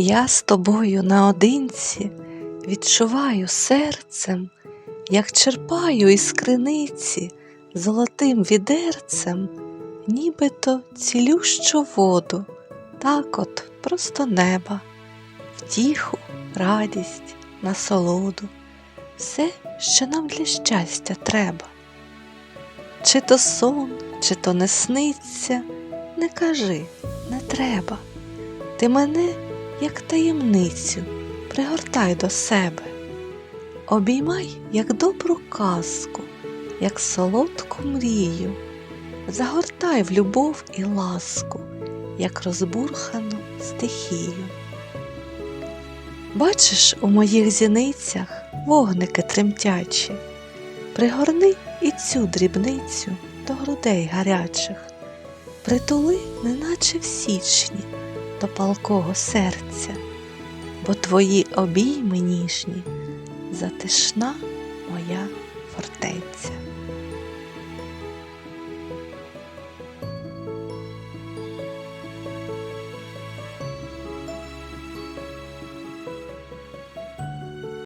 Я з тобою наодинці відчуваю серцем, як черпаю із криниці золотим відерцем, нібито цілющу воду, так от просто неба, втіху, радість, насолоду, все, що нам для щастя треба. Чи то сон, чи то не сниться, не кажи, не треба. Ти мене, як таємницю, пригортай до себе, обіймай, як добру казку, як солодку мрію, загортай в любов і ласку, як розбурхану стихію. Бачиш у моїх зіницях вогники тремтячі, пригорни і цю дрібницю до грудей гарячих, притули, неначе в січні надто палкого серця, бо твої обійми ніжні затишна моя.